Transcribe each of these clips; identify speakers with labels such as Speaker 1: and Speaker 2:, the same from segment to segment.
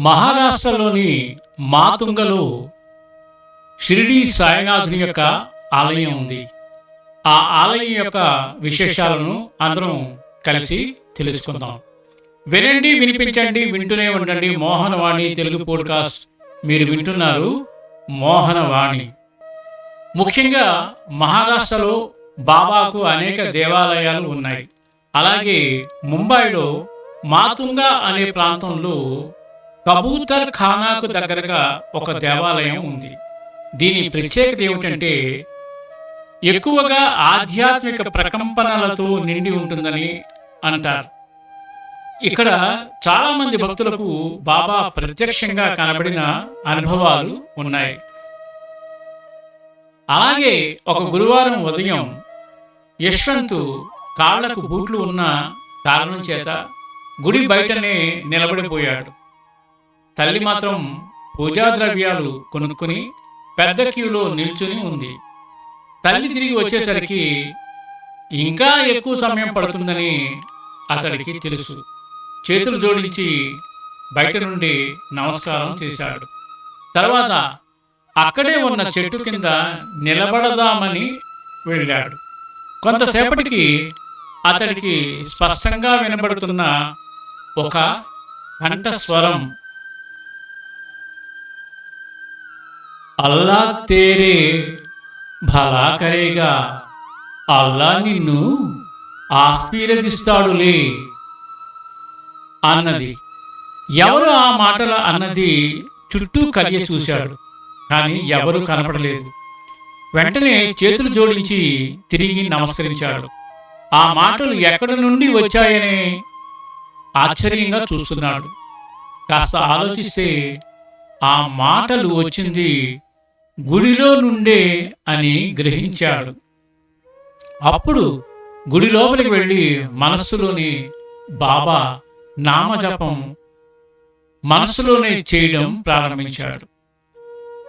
Speaker 1: మహారాష్ట్రలోని మాతుంగలో షిరిడి సాయినాథుని యొక్క ఆలయం ఉంది. ఆ ఆలయం యొక్క విశేషాలను అందరం కలిసి తెలుసుకుందాం. వినండి వినిపించండి వింటూనే ఉండండి మోహనవాణి తెలుగు పోడ్కాస్ట్. మీరు వింటున్నారు మోహనవాణి. ముఖ్యంగా మహారాష్ట్రలో బాబాకు అనేక దేవాలయాలు ఉన్నాయి. అలాగే ముంబైలో మాతుంగా అనే ప్రాంతంలో కబూతర్ ఖానాకు దగ్గరగా ఒక దేవాలయం ఉంది. దీని ప్రత్యేకత ఏమిటంటే ఎక్కువగా ఆధ్యాత్మిక ప్రకంపనలతో నిండి ఉంటుందని అంటారు. ఇక్కడ చాలామంది భక్తులకు బాబా ప్రత్యక్షంగా కనబడిన అనుభవాలు ఉన్నాయి. అలాగే ఒక గురువారం ఉదయం యశ్వంత్ కాళ్ళకు బూట్లు ఉన్న కారణం చేత గుడి బయటనే నిలబడిపోయాడు. తల్లి మాత్రం పూజా ద్రవ్యాలు కొనుక్కుని పెద్ద క్యూలో నిల్చుని ఉంది. తల్లి తిరిగి వచ్చేసరికి ఇంకా ఎక్కువ సమయం పడుతుందని అతడికి తెలుసు. చేతులు జోడించి బయట నుండి నమస్కారం చేశాడు. తర్వాత అక్కడే ఉన్న చెట్టు కింద నిలబడదామని వెళ్ళాడు. కొంతసేపటికి అతడికి స్పష్టంగా వినబడుతున్న ఒక కంఠస్వరం అల్లా తేరే భలా కరేగా. అల్లా నిన్ను ఆశీర్వదిస్తాడులే అన్నది. ఎవరు ఆ మాటల అన్నది చుట్టూ కలియ చూశాడు కానీ ఎవరు కనపడలేదు. వెంటనే చేతులు జోడించి తిరిగి నమస్కరించాడు. ఆ మాటలు ఎక్కడి నుండి వచ్చాయని ఆశ్చర్యంగా చూస్తున్నాడు. కాస్త ఆలోచిస్తే ఆ మాటలు వచ్చింది గుడిలో నుండే అని గ్రహించాడు. అప్పుడు గుడి లోపలికి వెళ్ళి మనస్సులోని బాబా నామజపం మనస్సులోనే చేయడం ప్రారంభించాడు.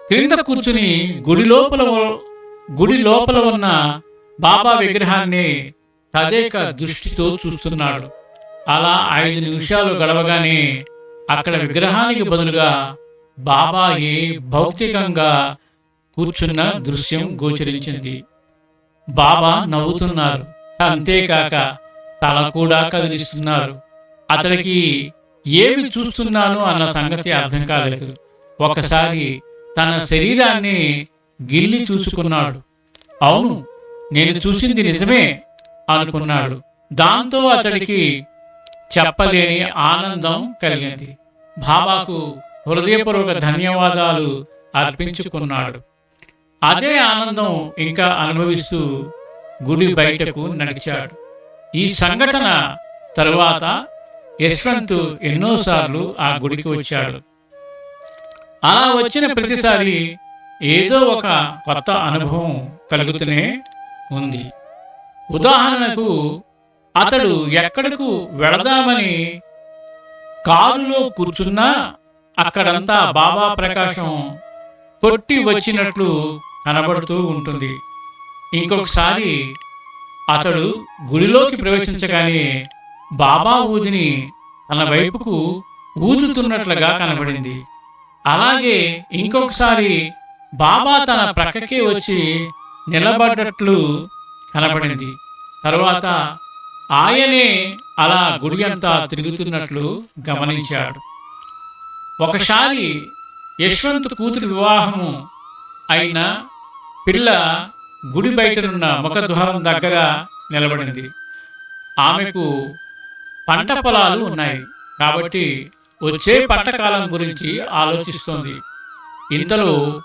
Speaker 1: క్రింద కూర్చుని గుడి లోపల గుడి లోపల ఉన్న బాబా విగ్రహాన్ని తదేక దృష్టితో చూస్తున్నాడు. అలా ఐదు నిమిషాలు గడవగానే అక్కడ విగ్రహానికి బదులుగా బాబాయే భౌతికంగా కూర్చున్న దృశ్యం గోచరించింది. బాబా నవ్వుతున్నారు. అంతేకాక తల కూడా కదిలిస్తున్నారు. అతడికి ఏమి చూస్తున్నాను అన్న సంగతి అర్థం కాలేదు. ఒకసారి తన శరీరాన్ని గిల్లి చూసుకున్నాడు. అవును నేను చూసింది నిజమే అనుకున్నాడు. దాంతో అతడికి చెప్పలేని ఆనందం కలిగింది. బాబాకు హృదయపూర్వక ధన్యవాదాలు అర్పించుకున్నాడు. అదే ఆనందం ఇంకా అనుభవిస్తూ గుడి బయటకు నడిచాడు. ఈ సంఘటన తరువాత యశ్వంత్ ఎన్నోసార్లు ఆ గుడికి వచ్చాడు. అలా వచ్చిన ప్రతిసారి ఏదో ఒక కొత్త అనుభవం కలుగుతూనే ఉంది. ఉదాహరణకు అతడు ఎక్కడకు వెళదామని కారులో కూర్చున్నా అక్కడంతా బాబా ప్రకాశం కొట్టి వచ్చినట్లు కనబడుతూ ఉంటుంది. ఇంకొకసారి అతడు గుడిలోకి ప్రవేశించగానే బాబా ఊదిని తన వైపుకు ఊదుతున్నట్లుగా కనబడింది. అలాగే ఇంకొకసారి బాబా తన ప్రక్కకే వచ్చి నిలబడ్డట్లు కనబడింది. తరువాత ఆయనే అలా గుడి అంతా తిరుగుతున్నట్లు గమనించాడు. ఒకసారి యశ్వంత్ కూతురి వివాహము అయిన పిల్ల గుడి బయటనున్న ముఖద్వారం దగ్గర నిలబడింది. ఆమెకు పంట పొలాలు ఉన్నాయి. కాబట్టి వచ్చే పంట కాలం గురించి ఆలోచిస్తోంది. ఇంతలో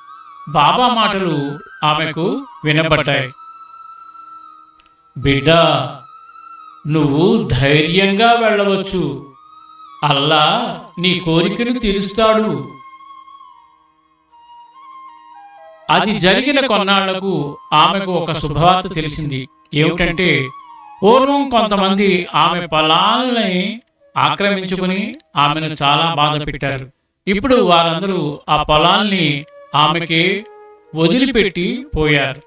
Speaker 1: బాబా మాటలు ఆమెకు వినబడ్డాయి. బిడ్డ నువ్వు ధైర్యంగా వెళ్ళవచ్చు. అల్లా నీ కోరికను తీరుస్తాడు. అది జరిగిన కొన్నాళ్ళకు ఆమెకు ఒక శుభవార్త తెలిసింది. ఏమిటంటే పూర్వం కొంతమంది ఆమె పొలాల్ని ఆక్రమించుకుని ఆమెను చాలా బాధ పెట్టారు. ఇప్పుడు వారందరూ ఆ పొలాల్ని ఆమెకి వదిలిపెట్టి పోయారు.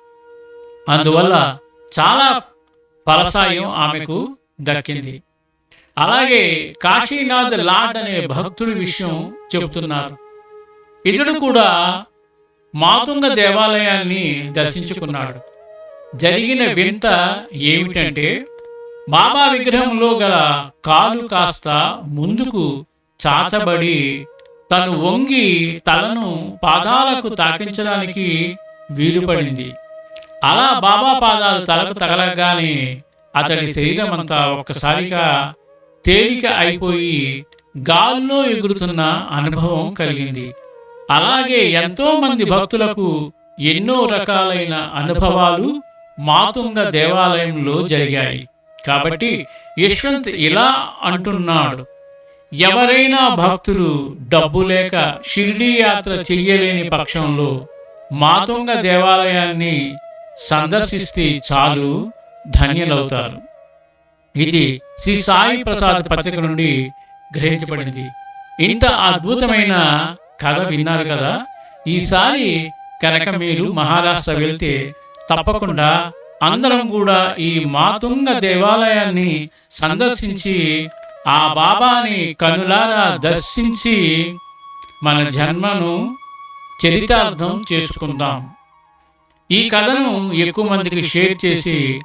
Speaker 1: అందువల్ల చాలా ఫలసాయం ఆమెకు దక్కింది. అలాగే కాశీనాథ్ లాడ్ అనే భక్తుడి విషయం చెబుతున్నారు ఇతడు కూడా మాతుంగ దేవాలయాన్ని దర్శించుకున్నాడు. జరిగిన వింత ఏమిటంటే బాబా విగ్రహంలో గల కాలు కాస్త ముందుకు చాచబడి తను వంగి తలను పాదాలకు తాకించడానికి వీలుపడింది. అలా బాబా పాదాలు తలకు తగలగానే అతడి శరీరం అంతా ఒక్కసారిగా తేలిక అయిపోయి గాల్లో ఎగురుతున్న అనుభవం కలిగింది. అలాగే ఎంతో మంది భక్తులకు ఎన్నో రకాలైన అనుభవాలు మాతుంగ దేవాలయంలో జరిగాయి. కాబట్టి యశ్వంత్ ఇలా అంటున్నాడు ఎవరైనా భక్తులు డబ్బు లేక షిరిడీ యాత్ర చెయ్యలేని పక్షంలో మాతుంగ దేవాలయాన్ని సందర్శిస్తే చాలు ధన్యులవుతారు. ఇది శ్రీ సాయి ప్రసాద్ పత్రిక నుండి గ్రహించబడింది. ఇంత అద్భుతమైన కథ విన్నారు కదా? ఈసారి కనుక మీరు మహారాష్ట్ర వెళ్తే తప్పకుండా అందరం కూడా ఈ మాతుంగ దేవాలయాన్ని సందర్శించి ఆ బాబాని కనులారా దర్శించి మన జన్మను చరితార్థం చేసుకుందాం. ఈ కథను ఎక్కువ మందికి షేర్ చేసి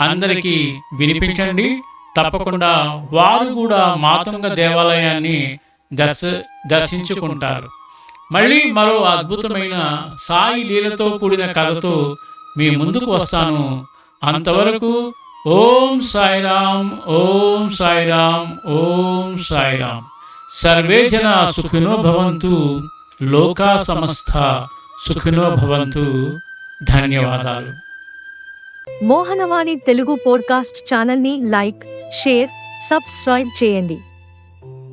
Speaker 1: అందరికీ వినిపించండి. తప్పకుండా వారు కూడా మాతుంగ దేవాలయాన్ని దర్శ దర్శించుకుంటారు. మళ్ళీ మరో అద్భుతమైన సాయి లీలతో కూడిన కథతో మీ ముందుకు వస్తాను. అంతవరకు ఓం సాయిరామ్ ఓం సాయిరామ్ ఓం సాయిరామ్. సర్వే జన సుఖినో భవంతు లోకా సమస్త సుఖినో భవంతు. ధన్యవాదాలు.
Speaker 2: మోహనవాణి తెలుగు పోడ్కాస్ట్ ఛానల్ని లైక్ షేర్ సబ్స్క్రైబ్ చేయండి.